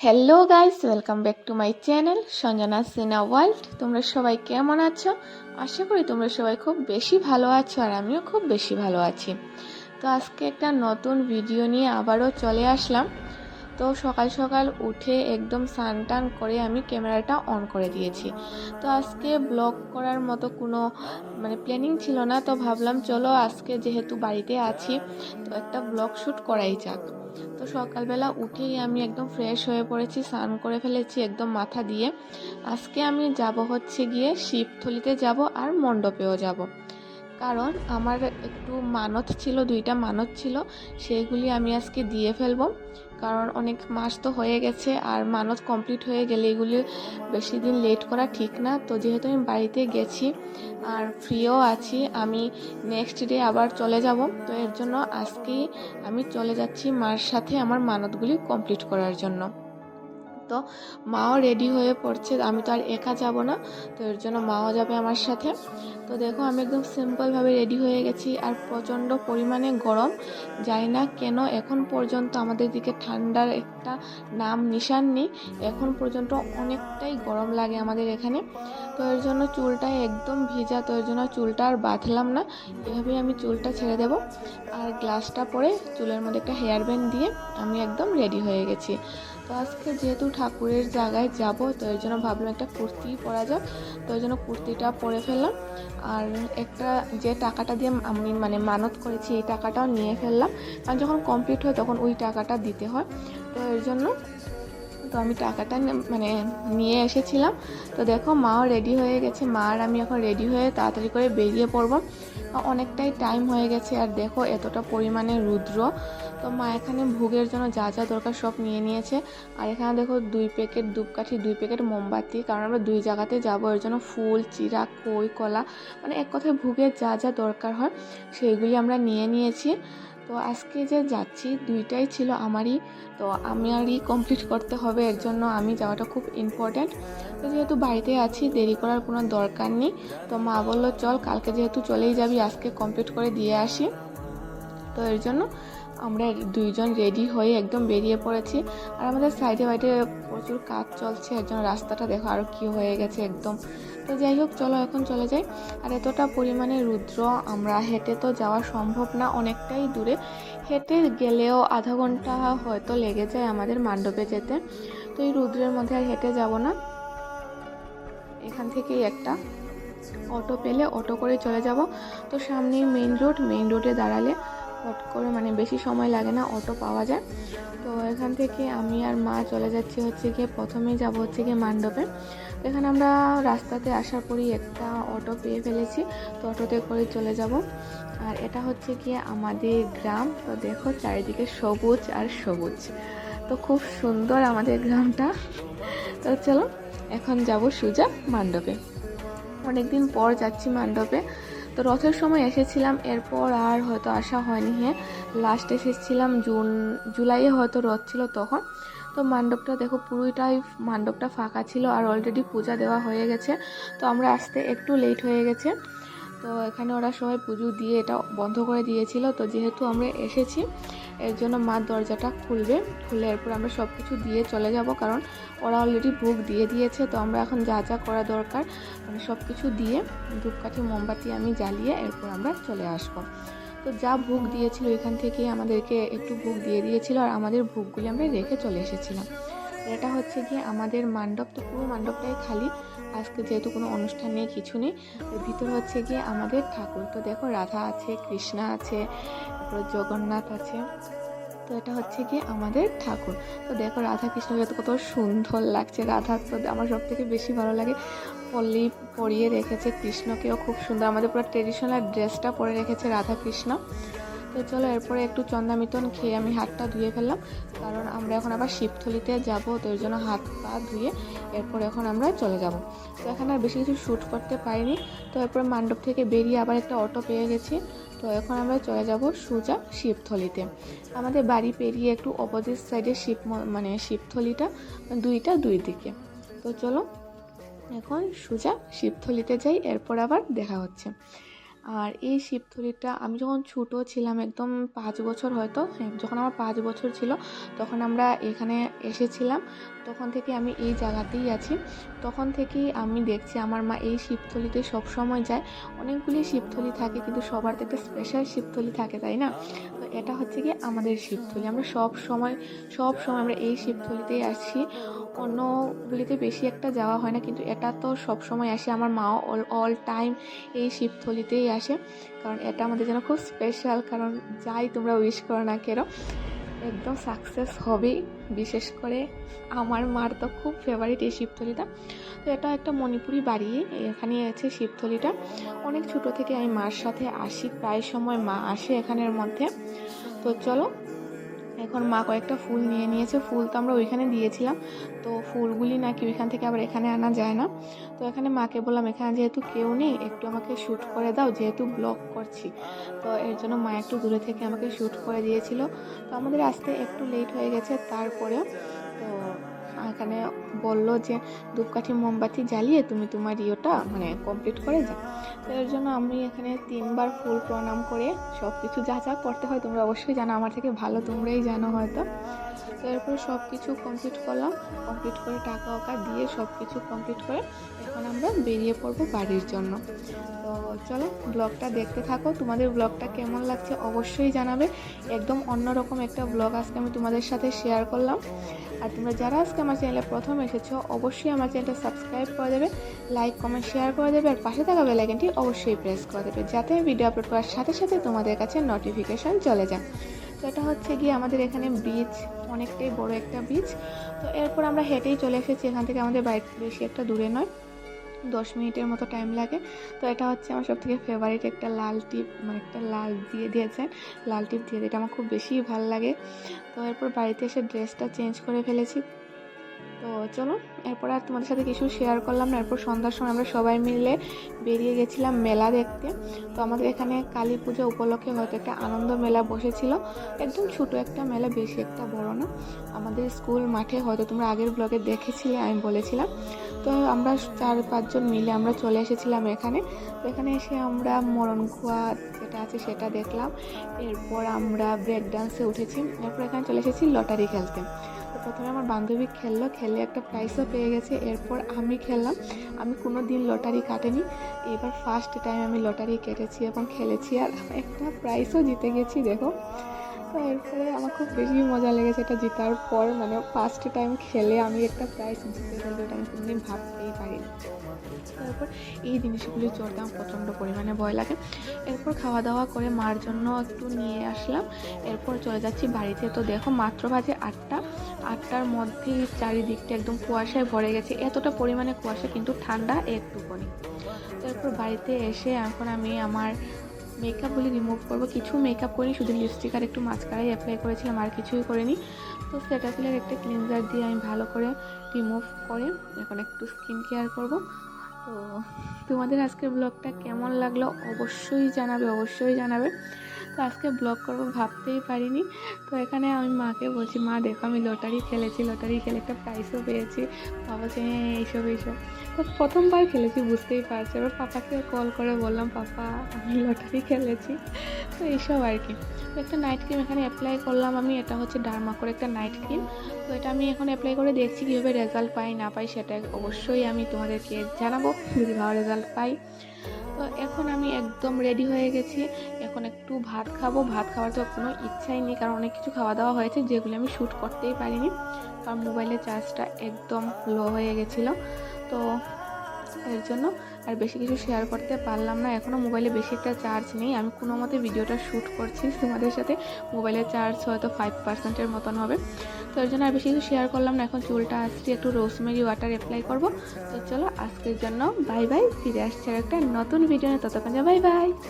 Hello guys welcome back to my channel Sanjana Cena world তোমরা সবাই কেমন আছো? আশা করি তোমরা সবাই খুব বেশি ভালো আছো আর আমিও খুব বেশি ভালো আছি। তো আজকে একটা নতুন ভিডিও নিয়ে আবারও চলে আসলাম। তো সকাল সকাল উঠে একদম স্নান টান করে আমি ক্যামেরাটা অন করে দিয়েছি। তো আজকে ব্লগ করার মতো কোনো মানে প্ল্যানিং ছিল না, তো ভাবলাম চলো আজকে যেহেতু বাড়িতে আছি, তো একটা ব্লগ শ্যুট করাই যাক। তো সকালবেলা উঠেই আমি একদম ফ্রেশ হয়ে পড়েছি, স্নান করে ফেলেছি একদম মাথা দিয়ে। আজকে আমি যাব হচ্ছে গিয়ে শিবথলিতে যাব আর মণ্ডপেও যাব। কারণ আমার একটু মানত ছিল, দুইটা মানত ছিল, সেইগুলি আমি আজকে দিয়ে ফেলব। কারণ অনেক মাস তো হয়ে গেছে, আর মানত কমপ্লিট হয়ে গেলে এগুলি বেশি দিন লেট করা ঠিক না। তো যেহেতু আমি বাড়িতে গেছি আর ফ্রিও আছি, আমি নেক্সট ডে আবার চলে যাব। তো এর জন্য আজকেই আমি চলে যাচ্ছি মার সাথে আমার মানতগুলি কমপ্লিট করার জন্য। তো মাও রেডি হয়ে পড়ছে, আমি তো আর একা যাব না। তো এর জন্য মাও যাবে আমার সাথে। তো দেখো, আমি একদম সিম্পলভাবে রেডি হয়ে গেছি। আর প্রচণ্ড পরিমাণে গরম। জানি না কেন এখন পর্যন্ত আমাদের দিকে ঠান্ডার একটা নাম নিশান নেই এখন পর্যন্ত অনেকটাই গরম লাগে আমাদের এখানে। তো এর জন্য চুলটা একদম ভিজা, তো এর জন্য চুলটা আর বাঁধলাম না। এভাবেই আমি চুলটা ছেড়ে দেব। আর গ্লাসটা পরে চুলের মধ্যে একটা হেয়ার ব্যান্ড দিয়ে আমি একদম রেডি হয়ে গেছি। তো আজকে যেহেতু ঠাকুরের জায়গায় যাব, তো এর জন্য ভাবলাম একটা কুর্তি পরা যাক। তো ওই জন্য কুর্তিটা পরে ফেললাম। আর একটা যে টাকাটা দিয়ে আমি মানে মানত করেছি, এই টাকাটাও নিয়ে ফেললাম। কারণ যখন কমপ্লিট হয় তখন ওই টাকাটা দিতে হয়। তো এর জন্য তো আমি টাকাটা মানে নিয়ে এসেছিলাম। তো দেখো, মাও রেডি হয়ে গেছে। মা আর আমি এখন রেডি হয়ে তাড়াতাড়ি করে বেরিয়ে পড়ব। অনেকটাই টাইম হয়ে গেছে আর দেখো এতটা পরিমাণে রুদ্র। তো মা এখানে ভোগের জন্য যা যা দরকার সব নিয়ে নিয়েছে। আর এখানে দেখো দুই প্যাকেট ধূপকাঠি দুই প্যাকেট মোমবাতি, কারণ আমরা দুই জায়গাতে যাব, এর জন্য ফুল চিরা কই, কলা মানে এক কথায় ভোগের যা যা দরকার হয়, সেইগুলি আমরা নিয়ে নিয়েছি। তো আজকে যে যাচ্ছি, দুইটাই ছিল আমারই। তো আমি আমারই কমপ্লিট করতে হবে, এর জন্য আমি যাওয়াটা খুব ইম্পর্ট্যান্ট তো যেহেতু বাড়িতে আছি, দেরি করার কোনো দরকার নেই। তো মা বলল, চল, কালকে যেহেতু চলেই যাবি, আজকে কমপ্লিট করে দিয়ে আসি। তো এর জন্য আমরা দুইজন রেডি হয়ে একদম বেরিয়ে পড়েছি। আর আমাদের সাইডে বাইডে প্রচুর কাজ চলছে একজন রাস্তাটা দেখো আরও কী হয়ে গেছে একদম। তো যাই হোক, চলো এখন চলে যাই। আর এতটা পরিমাণে রুদ্র আমরা হেঁটে তো যাওয়া সম্ভব না, অনেকটাই দূরে। হেঁটে গেলেও আধা ঘণ্টা হয়তো লেগে যায় আমাদের মান্ডপে যেতে। তো এই রুদ্রের মধ্যে আর হেঁটে যাব না। এখান থেকেই একটা অটো পেলে অটো করে চলে যাব। তো সামনেই মেইন রোড মেইন রোডে দাঁড়ালে হট করে মানে বেশি সময় লাগে না, অটো পাওয়া যায়। তো এখান থেকে আমি আর মা চলে যাচ্ছি হচ্ছে গিয়ে, প্রথমেই যাব হচ্ছে গিয়ে মান্ডপে। তো এখানে আমরা রাস্তাতে আসার পরই একটা অটো পেয়ে ফেলেছি, তো অটোতে করে চলে যাব। আর এটা হচ্ছে গিয়ে আমাদের গ্রাম, তো দেখো চারিদিকে সবুজ আর সবুজ। তো খুব সুন্দর আমাদের গ্রামটা। তো চলো, এখন যাব সুজা মান্ডপে। অনেকদিন পর যাচ্ছি মান্ডপে। তো রথের সময় এসেছিলাম, এরপর আর হয়তো আসা হয়নি হ্যাঁ লাস্ট এসেছিলাম জুন, জুলাইয়ে হয়তো রথ ছিল তখন। তো মণ্ডপটা দেখো পুরোটাই মণ্ডপটা ফাঁকা ছিল আর অলরেডি পূজা দেওয়া হয়ে গেছে। তো আমরা আসতে একটু লেট হয়ে গেছে। তো এখানে ওরা সবাই পুজো দিয়ে এটা বন্ধ করে দিয়েছিল। তো যেহেতু আমরা এসেছি এর জন্য মা দরজাটা খুলবে, খুলে এরপর আমরা সব কিছু দিয়ে চলে যাব কারণ ওরা অলরেডি ভোগ দিয়ে দিয়েছে, তো আমরা এখন যা যা করা দরকার মানে সব কিছু দিয়ে ধূপকাঠি, মোমবাতি আমি জ্বালিয়ে এরপর আমরা চলে আসব। তো যা ভোগ দিয়েছিল এখান থেকে আমাদেরকে একটু ভোগ দিয়ে দিয়েছিল আর আমাদের ভোগগুলি আমরা রেখে চলে এসেছিলাম। এটা হচ্ছে গিয়ে আমাদের মণ্ডপ তো পুরো মণ্ডপটাই খালি। আজকে যেহেতু কোনো অনুষ্ঠান নেই কিছু নেই, এর ভিতর হচ্ছে গিয়ে আমাদের ঠাকুর। তো দেখো, রাধা আছে, কৃষ্ণা আছে, তারপর জগন্নাথ আছে। তো এটা হচ্ছে গিয়ে আমাদের ঠাকুর। তো দেখো, রাধা কৃষ্ণকে কত সুন্দর লাগছে, রাধা তো আমার সব থেকে বেশি ভালো লাগে। পল্লি পরিয়ে রেখেছে, কৃষ্ণকেও খুব সুন্দর। আমাদের পুরো ট্রেডিশনাল ড্রেসটা পরে রেখেছে রাধা কৃষ্ণ। তো চলো এরপরে একটু চন্দামিতন খেয়ে আমি হাতটা ধুয়ে ফেললাম। কারণ আমরা এখন আবার শিবথলিতে যাব, তো এর জন্য হাত পা ধুয়ে এরপর এখন আমরা চলে যাব। তো এখানে আর বেশি কিছু শ্যুট করতে পারিনি। তো এরপর মান্ডপ থেকে বেরিয়ে আবার একটা অটো পেয়ে গেছি। তো এখন আমরা চলে যাব সোজা শিবথলিতে। আমাদের বাড়ি পেরিয়ে একটু অপোজিট সাইডে শিব মানে শিবথলিটা, দুইটা দুই দিকে। তো চলো এখন সোজা শিবথলিতে যাই, এরপর আবার দেখা হচ্ছে। আর এই শিবথলিটা আমি যখন ছোটো ছিলাম, একদম পাঁচ বছর হয়তো হ্যাঁ যখন আমার পাঁচ বছর ছিল, তখন আমরা এখানে এসেছিলাম। তখন থেকে আমি এই জায়গাতেই আছি। তখন থেকেই আমি দেখছি আমার মা এই শিবথলিতে সবসময় যায়। অনেকগুলি শিবথলি থাকে, কিন্তু সবার তো একটা স্পেশাল শিবথলি থাকে, তাই না? তো এটা হচ্ছে কি আমাদের শিবথলি আমরা সব সময় সব সময় আমরা এই শিবথলিতেই আসি অন্যগুলিতে বেশি একটা যাওয়া হয় না, কিন্তু এটা তো সব সময় আসে। আমার মা অল অল টাইম এই শিবথলিতেই আসে, কারণ এটা আমাদের জন্য খুব স্পেশাল কারণ যাই তোমরা উইশ করো না কেন, একদম সাকসেস হবেই বিশেষ করে আমার মার তো খুব ফেভারিট এই শিবথলিটা তো এটা একটা মণিপুরি বাড়ি, এখানে আছে শিবথলিটা অনেক ছোট থেকে আমি মার সাথে আসি, প্রায় সময় মা আসে এখানের মধ্যে। তো চলো এখন মা কয়েকটা ফুল নিয়ে নিয়েছে। ফুল তো আমরা ওইখানে দিয়েছিলাম। তো ফুলগুলি নাকি ওইখান থেকে আবার এখানে আনা যায় না। তো এখানে মাকে বললাম, এখানে যেহেতু কেউ নেই, একটু আমাকে শ্যুট করে দাও, যেহেতু ব্লগ করছি। তো এর জন্য মা একটু দূরে থেকে আমাকে শ্যুট করে দিয়েছিল। তো আমাদের আসতে একটু লেট হয়ে গেছে, তারপরেও তো এখানে বলল যে, ধূপকাঠি মোমবাতি জ্বালিয়ে তুমি তোমার ইয়েটা মানে কমপ্লিট করে যাও। তো এর জন্য আমি এখানে তিনবার ফুল প্রণাম করে সব কিছু যা যা করতে হয় তোমরা অবশ্যই জানো, আমার থেকে ভালো তোমরাই জানো হয়তো। তো এরপরে সব কিছু কমপ্লিট করলাম কমপ্লিট করে টাকা ওকা দিয়ে সব কিছু কমপ্লিট করে এখন আমরা বেরিয়ে পড়ব বাড়ির জন্য। তো চলো ব্লগটা দেখতে থাকো, তোমাদের ব্লগটা কেমন লাগছে অবশ্যই জানাবে। একদম অন্যরকম একটা ব্লগ আজকে আমি তোমাদের সাথে শেয়ার করলাম। আর তোমরা যারা আজকে আমার চ্যানেলে প্রথম এসেছ, অবশ্যই আমার চ্যানেলটা সাবস্ক্রাইব করে দেবে লাইক কমেন্ট শেয়ার করে দেবে, আর পাশে থাকা বেলাইকনটি অবশ্যই প্রেস করে দেবে, যাতে আমি ভিডিও আপলোড করার সাথে সাথে তোমাদের কাছে নোটিফিকেশান চলে যায়। তো এটা হচ্ছে গিয়ে আমাদের এখানে বিচ অনেকটাই বড় একটা বিচ তো এরপর আমরা হেঁটেই চলে এসেছি, এখান থেকে আমাদের বাইক বেশি একটা দূরে নয়, দশ মিনিটের মতো টাইম লাগে। তো এটা হচ্ছে আমার সব থেকে ফেভারিট একটা লাল টিপ মানে একটা লাল দিয়ে দিয়েছেন, লাল টিপ দিয়ে এটা আমার খুব বেশি ভালো লাগে। তো এরপর বাড়িতে এসে ড্রেসটা চেঞ্জ করে ফেলেছি। তো চলো, এরপর আর তোমাদের সাথে কিছু শেয়ার করলাম না। এরপর সন্ধ্যার সময় আমরা সবাই মিলে বেরিয়ে গেছিলাম মেলা দেখতে। তো আমাদের এখানে কালী পুজো উপলক্ষে হয়তো একটা আনন্দ মেলা বসেছিল। একদম ছোট একটা মেলা, বেশি একটা বড় না। আমাদের স্কুল মাঠে হয়তো তোমরা আগের ব্লগে দেখেছিলে, আমি বলেছিলাম। তো আমরা চার পাঁচজন মিলে আমরা চলে এসেছিলাম এখানে। তো এখানে এসে আমরা মরণ খোয়া যেটা আছে সেটা দেখলাম। এরপর আমরা ব্রেক ডান্সে উঠেছি। এরপর এখানে চলে এসেছি লটারি খেলতে। তো প্রথমে আমার বান্ধবী খেললো, খেলে একটা প্রাইজও পেয়ে গেছে। এরপর আমি খেললাম। আমি কোনো দিন লটারি কাটেনি। এবার ফার্স্ট টাইম আমি লটারি কেটেছি এবং খেলেছি। আর একটা প্রাইজও জিতে গেছি, দেখো। এরপরে আমার খুব বেশি মজা লেগেছে এটা জেতার পর মানে ফার্স্ট টাইম খেলে আমি একটা প্রাইজ জিতে ফেলব এটা আমি কোনোদিন ভাবতেই পারিনি। তারপর এই জিনিসগুলি চড়তে আমার প্রচণ্ড পরিমাণে ভয় লাগে। এরপর খাওয়া দাওয়া করে মার জন্য একটু নিয়ে আসলাম। এরপর চলে যাচ্ছি বাড়িতে। তো দেখো মাত্র বাজে আটটা। আটটার মধ্যেই চারিদিকটা একদম কুয়াশায় ভরে গেছে। এতটা পরিমাণে কুয়াশা, কিন্তু ঠান্ডা একটুখানি তারপর বাড়িতে এসে এখন আমি আমার মেকআপগুলি রিমুভ করব। কিছু মেকআপ করিনি শুধু লিপস্টিক আর একটু মাস্কারাই অ্যাপ্লাই করেছিলাম, আর কিছুই করিনি। তো সেটাফিলের একটা ক্লিনজার দিয়ে আমি ভালো করে রিমুভ করে এখন একটু স্কিন কেয়ার করব। তো তোমাদের আজকের ব্লগটা কেমন লাগল? অবশ্যই জানাবে অবশ্যই জানাবে। তো আজকে ব্লগ করব, ভাবতেই পারিনি। তো এখানে আমি মাকে বলছি, মা, দেখো আমি লটারি খেলেছি, লটারি খেলে একটা প্রাইজও পেয়েছি। বাবা বলছে হ্যাঁ এইসব এইসব। তো প্রথমবার খেলেছি, বুঝতেই পারছি। এবার পাপাকে কল করে বললাম, পাপা, আমি লটারি খেলেছি। তো এইসব আর কি। একটা নাইট ক্রিম এখানে অ্যাপ্লাই করলাম আমি, এটা হচ্ছে ডার্মা করে একটা নাইট ক্রিম তো এটা আমি এখন অ্যাপ্লাই করে দেখছি, কীভাবে রেজাল্ট পাই, না পাই, সেটা অবশ্যই আমি তোমাদেরকে জানাব। যদি ভালো রেজাল্ট পাই। তো এখন আমি একদম রেডি হয়ে গেছি। এখন একটু ভাত খাব। ভাত খাওয়ার তো কোনো ইচ্ছাই নেই, কারণ অনেক কিছু খাওয়া দাওয়া হয়েছে যেগুলো আমি শ্যুট করতেই পারিনি। কারণ মোবাইলের চার্জটা একদম লো হয়ে গেছিল। তো এর জন্য আর বেশি কিছু শেয়ার করতে পারলাম না। এখনও মোবাইলে বেশি একটা চার্জ নেই। আমি কোনো মতে ভিডিওটা শ্যুট করছি। তোমাদের সাথে মোবাইলের চার্জ হয়তো ফাইভ পার্সেন্টের মতন হবে। তো এর জন্য আর বেশি কিছু শেয়ার করলাম না। এখন চুলটা আসছি, একটু রোসমেরি ওয়াটার অ্যাপ্লাই করব। তো চলো আজকের জন্য বাই বাই ফিরে আসছে একটা নতুন ভিডিও নিয়ে। ততক্ষণ বাই বাই